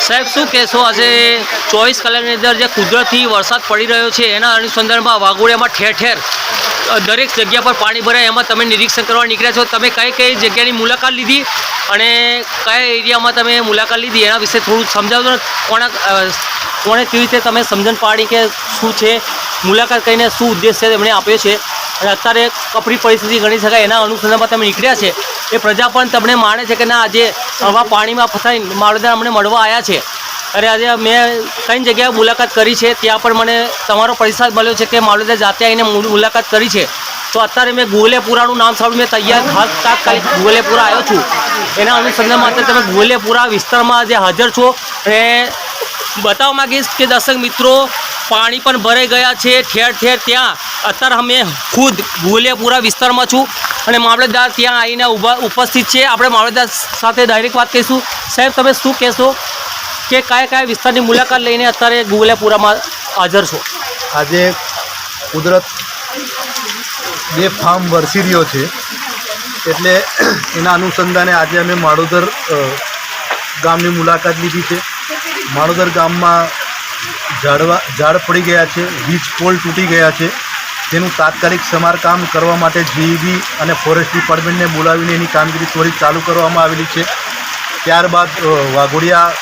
સાહેબ, શું કહેશો? આજે ચોવીસ કલાકની અંદર જે કુદરતી વરસાદ પડી રહ્યો છે, એના અનુસંધાનમાં વાઘોડિયામાં ઠેર ઠેર દરેક જગ્યા પર પાણી ભરાય, એમાં તમે નિરીક્ષણ કરવા નીકળ્યા છો. તમે કઈ કઈ જગ્યાની મુલાકાત લીધી અને કયા એરિયામાં તમે મુલાકાત લીધી, એના વિશે થોડું સમજાવજો ને. કોણા કોણે કેવી રીતે તમે સમજણ પાડી કે શું છે? મુલાકાત કરીને શું ઉદ્દેશ છે તેમણે આપ્યો છે? અને અત્યારે કપરી પરિસ્થિતિ ગણી શકાય, એના અનુસંધાનમાં તમે નીકળ્યા છે. એ પ્રજા પણ તમને માને છે કે ના, આજે આવા પાણીમાં ફસાઈ માવલતદાર અમને મળવા આવ્યા છે. અરે આજે મેં કઈ જગ્યાએ મુલાકાત કરી છે, ત્યાં પણ મને તમારો પ્રતિસાદ મળ્યો છે કે માવલતદાર જાતે આવીને મુલાકાત કરી છે. તો અત્યારે મેં ગોલેપુરાનું નામ સાંભળ્યું, મેં તૈયાર હાલ તાત્કાલિક ગોલેપુરા આવ્યો છું. એના અનુસંધાન માટે તમે ગોલેપુરા વિસ્તારમાં જે હાજર છો. અને બતાવવા માંગીશ કે દર્શક મિત્રો, પાણી પણ ભરાઈ ગયા છે ઠેર ઠેર ત્યાં. અત્યારે અમે ખુદ ગોલેપુરા વિસ્તારમાં છું. અને મામલતદાર ત્યાં આવીને ઊભા ઉપસ્થિત છે. આપણે મામલતદાર સાથે ડાયરેક્ટ વાત કરીશું. સાહેબ, તમે શું કહેશો કે કયા કયા વિસ્તારની મુલાકાત લઈને અત્યારે ગુગલેપુરામાં હાજર છો? આજે કુદરત બે ફાર્મ વરસી રહ્યો છે. એટલે એના અનુસંધાને આજે અમે માળોદર ગામની મુલાકાત લીધી છે. માળોદર ગામમાં ઝાડવા, ઝાડ પડી ગયા છે, વીજ પોલ તૂટી ગયા છે. તેનું તાત્કાલિક સમારકામ કરવા માટે જીઈબી અને ફોરેસ્ટ ડિપાર્ટમેન્ટને બોલાવીને એની કામગીરી ત્વરિત ચાલુ કરવામાં આવેલી છે. ત્યારબાદ વાઘોડિયા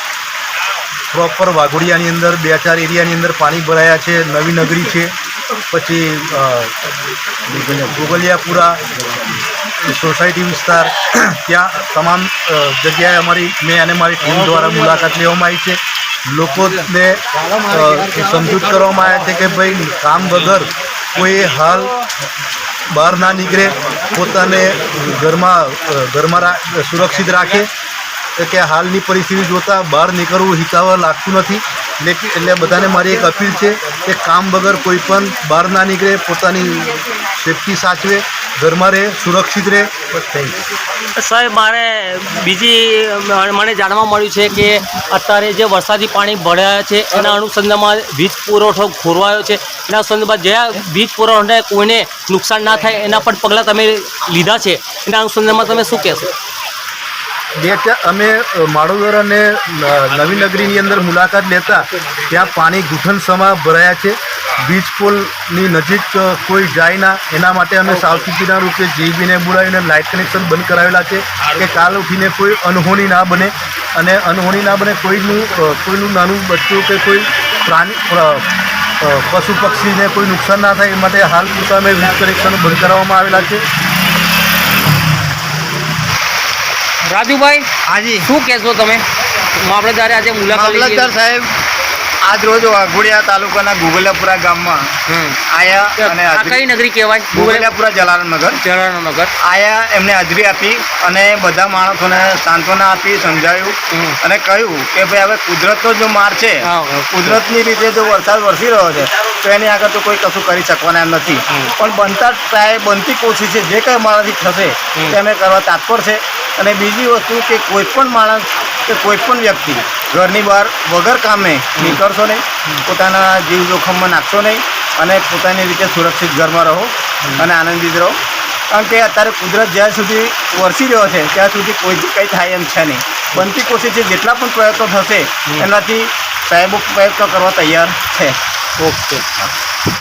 પ્રોપર વાઘોડિયાની અંદર બે ચાર એરિયાની અંદર પાણી ભરાયા છે, નવી નગરી છે. પછી ગોગલિયાપુરા, સોસાયટી વિસ્તાર, ત્યાં તમામ જગ્યાએ અમારી, મેં અને મારી ટીમ દ્વારા મુલાકાત લેવામાં આવી છે. લોકોને સમજૂત કરવામાં આવ્યા છે કે ભાઈ, કામ વગર કોઈ હાલ બહાર ના નીકળે, પોતાને ઘરમાં ઘરમાં સુરક્ષિત રાખે. કે હાલની પરિસ્થિતિ જોતાં બહાર નીકળવું હિતાવહ લાગતું નથી. એટલે એટલે બધાને મારી એક અપીલ છે કે કામ વગર કોઈ પણ બહાર ના નીકળે, પોતાની સેફટી સાચવે, ઘરમાં રહે, સુરક્ષિત રહે. થેન્ક સાહેબ, મારે બીજી મને જાણવા મળ્યું છે કે અત્યારે જે વરસાદી પાણી ભરાયા છે, એના અનુસંધાનમાં વીજ પુરવઠો ખોરવાયો છે. એના અનુસંધાનમાં જ્યાં વીજ પુરવઠાને કોઈને નુકસાન ના થાય, એના પણ પગલાં તમે લીધા છે. એના અનુસંધાનમાં તમે શું કહેશો? બે અમે માળોદર અને નવી નગરીની અંદર મુલાકાત લેતા ત્યાં પાણી ઘૂંટણ સમા ભરાયા છે. વીજ પુલની નજીક કોઈ જાય ના. એના માટે અમે સાવચેતીના રૂપે જીબીને બોલાવીને લાઇટ કનેક્શન બંધ કરાવેલા છે કે કાલ ઉઠીને કોઈ અનહોની ના બને. અને અનહોની ના બને કોઈનું કોઈનું નાનું બચ્ચું કે કોઈ પ્રાણી પશુ પક્ષીને કોઈ નુકસાન ના થાય એ માટે હાલ પૂરતા અમે વીજ કનેક્શન બંધ કરાવવામાં આવેલા છે. રાજુભાઈ હાજી શું કહેશો તમે? મામલતદારે આજે મુલાકાત મામલતદાર સાહેબ આજ રોજ વાઘોડિયા તાલુકાના ગુગલિયાપુરા ગામમાં. આયા અને આ કઈ નગરી કહેવાય? ગુગલિયાપુરા જલારામનગર. જલારામનગર. આયા એમને હાજરી આપી અને બધા માણસોને સાંત્વના આપી સમજાવ્યું હમ. અને કહ્યું કે ભાઈ હવે કુદરતનો જો માર છે. કુદરતની રીતે જો વરસાદ વરસી રહ્યો છે તો એની આગળ તો કોઈ કશું કરી શકવાના એમ નથી. પણ બનતા ટ્રાય બનતી કોશિશ છે જે કંઈ મારાથી થશે તે અમે કરવા તાત્પર છે. અને બીજી વસ્તુ કે કોઈ પણ માણસ કે કોઈ પણ વ્યક્તિ ઘરની બહાર વગર કામે નીકળશો નહીં, પોતાના જીવ જોખમમાં નાખશો નહીં અને પોતાની રીતે સુરક્ષિત ઘરમાં રહો અને આનંદિત રહો. કારણ કે અત્યારે કુદરત જ્યાં સુધી વરસી રહ્યો છે, ત્યાં સુધી કોઈ કંઈ થાય એમ છે નહીં. બનતી કોશિશ જેટલા પણ પ્રયત્નો થશે, એનાથી સાહેબો પ્રયત્નો કરવા તૈયાર છે. ઓકે.